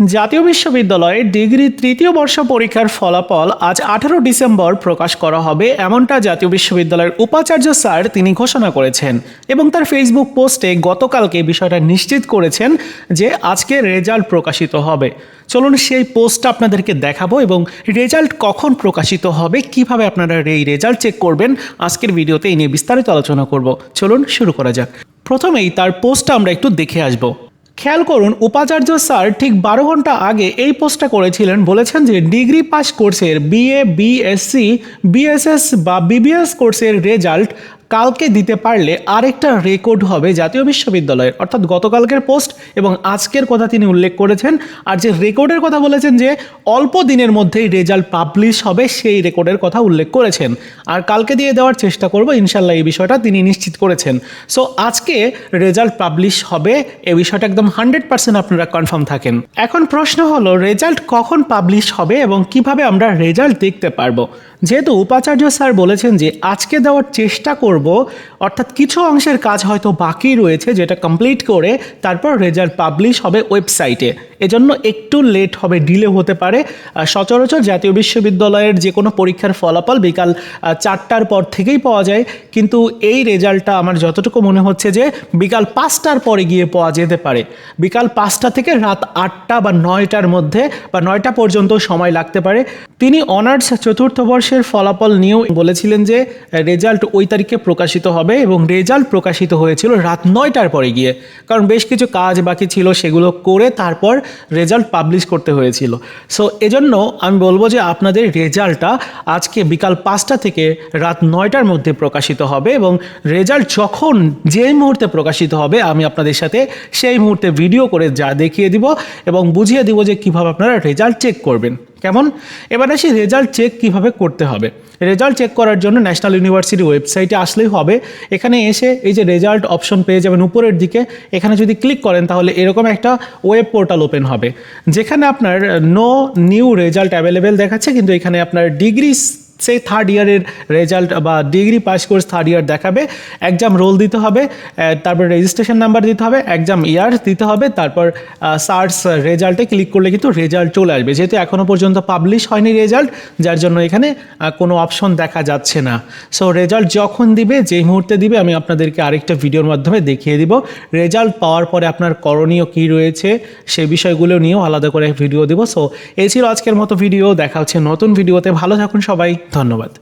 জাতীয় বিশ্ববিদ্যালয়ের ডিগ্রি তৃতীয় বর্ষ পরীক্ষার ফলাফল আজ আঠারো ডিসেম্বর প্রকাশ করা হবে, এমনটা জাতীয় বিশ্ববিদ্যালয়ের উপাচার্য স্যার তিনি ঘোষণা করেছেন এবং তার ফেসবুক পোস্টে গতকালকে বিষয়টা নিশ্চিত করেছেন যে আজকে রেজাল্ট প্রকাশিত হবে। চলুন সেই পোস্টটা আপনাদেরকে দেখাবো এবং রেজাল্ট কখন প্রকাশিত হবে, কীভাবে আপনারা এই রেজাল্ট চেক করবেন, আজকের ভিডিওতে এই নিয়ে বিস্তারিত আলোচনা করব। চলুন শুরু করা যাক। প্রথমেই তার পোস্টটা আমরা একটু দেখে আসব। খেয়াল করুন, উপাচার্য স্যার ঠিক বারো ঘণ্টা আগে এই পোস্টটা করেছিলেন, বলেছেন যে ডিগ্রি পাস কোর্সের বিএ বিএসসি বিএসএস বা বিবিএস কোর্সের রেজাল্ট কালকে দিতে পারলে আরেকটা রেকর্ড হবে জাতীয় বিশ্ববিদ্যালয়ের, অর্থাৎ গতকালকের পোস্ট এবং আজকের কথা তিনি উল্লেখ করেছেন। আর যে রেকর্ডের কথা বলেছেন যে, অল্প দিনের মধ্যেই রেজাল্ট পাবলিশ হবে সেই রেকর্ডের কথা উল্লেখ করেছেন। আর কালকে দিয়ে দেওয়ার চেষ্টা করব ইনশাল্লাহ এই বিষয়টা তিনি নিশ্চিত করেছেন। সো আজকে রেজাল্ট পাবলিশ হবে এ বিষয়টা একদম হান্ড্রেড পার্সেন্ট আপনারা কনফার্ম থাকেন। এখন প্রশ্ন হলো, রেজাল্ট কখন পাবলিশ হবে এবং কীভাবে আমরা রেজাল্ট দেখতে পারব? যেহেতু উপাচার্য স্যার বলেছেন যে আজকে দেওয়ার চেষ্টা করব, অর্থাৎ কিছু অংশের কাজ হয়তো বাকি রয়েছে যেটা কমপ্লিট করে তারপর রেজাল্ট পাবলিশ হবে ওয়েবসাইটে এজন্য একটু লেট হবে ডিলে হতে পারে। সচরাচর জাতীয় বিশ্ববিদ্যালয়ের যে কোনো পরীক্ষার ফলাফল বিকাল চারটার পর থেকেই পাওয়া যায়। কিন্তু এই রেজাল্টটা আমার যতটুকু মনে হচ্ছে যে বিকাল পাঁচটার পরে গিয়ে পাওয়া যেতে পারে। বিকাল পাঁচটা থেকে রাত আটটা বা নয়টার মধ্যে বা নয়টা পর্যন্ত সময় লাগতে পারে। তিনি অনার্স চতুর্থ বর্ষের ফলাফল নিয়েও বলেছিলেন যে রেজাল্ট ওই তারিখে প্রকাশিত হবে এবং রেজাল্ট প্রকাশিত হয়েছিল রাত নয়টার পরে গিয়ে। কারণ বেশ কিছু কাজ বাকি ছিল সেগুলো করে তারপর রেজাল্ট পাবলিশ করতে হয়েছিল। সো এজন্য আমি বলব যে আপনাদের রেজাল্টটা আজকে বিকাল পাঁচটা থেকে রাত নয়টার মধ্যে প্রকাশিত হবে এবং রেজাল্ট যখন যেই মুহূর্তে প্রকাশিত হবে, আমি আপনাদের সাথে সেই মুহূর্তে ভিডিও করে যা দেখিয়ে দিব এবং বুঝিয়ে দিব যে কীভাবে আপনারা রেজাল্ট চেক করবেন। কেমন? এবার আসি রেজাল্ট চেক কীভাবে করতে হবে। রেজাল্ট চেক করার জন্য ন্যাশনাল ইউনিভার্সিটি ওয়েবসাইটে আসলেই হবে। এখানে এসে এই যে রেজাল্ট অপশন পেয়ে যাবেন উপরের দিকে। এখানে যদি ক্লিক করেন তাহলে এরকম একটা ওয়েব পোর্টাল ওপেন হবে। যেখানে আপনার নো নিউ রেজাল্ট অ্যাভেলেবেল দেখাচ্ছে। কিন্তু এখানে আপনার ডিগ্রি সেই থার্ড ইয়ারের রেজাল্ট বা degree pass course third year দেখাবে এক্সাম রোল দিতে হবে তারপর রেজিস্ট্রেশন নাম্বার দিতে হবে এক্সাম ইয়ার দিতে হবে, তারপর সার্চ রেজাল্টে ক্লিক করলে কিন্তু রেজাল্ট চলে আসবে। যেহেতু এখনও পর্যন্ত পাবলিশ হয়নি রেজাল্ট যার জন্য এখানে কোনো অপশন দেখা যাচ্ছে না। সো রেজাল্ট যখন দিবে, যেই মুহূর্তে দিবে, আমি আপনাদেরকে আরেকটা ভিডিওর মাধ্যমে দেখিয়ে দিব। রেজাল্ট পাওয়ার পরে আপনার করণীয় কী রয়েছে সেই বিষয়গুলো নিয়েও আলাদা করে ভিডিও দেবো। সো এই ছিল আজকের মতো ভিডিও দেখা হচ্ছে নতুন ভিডিওতে ভালো থাকুন সবাই। ধন্যবাদ।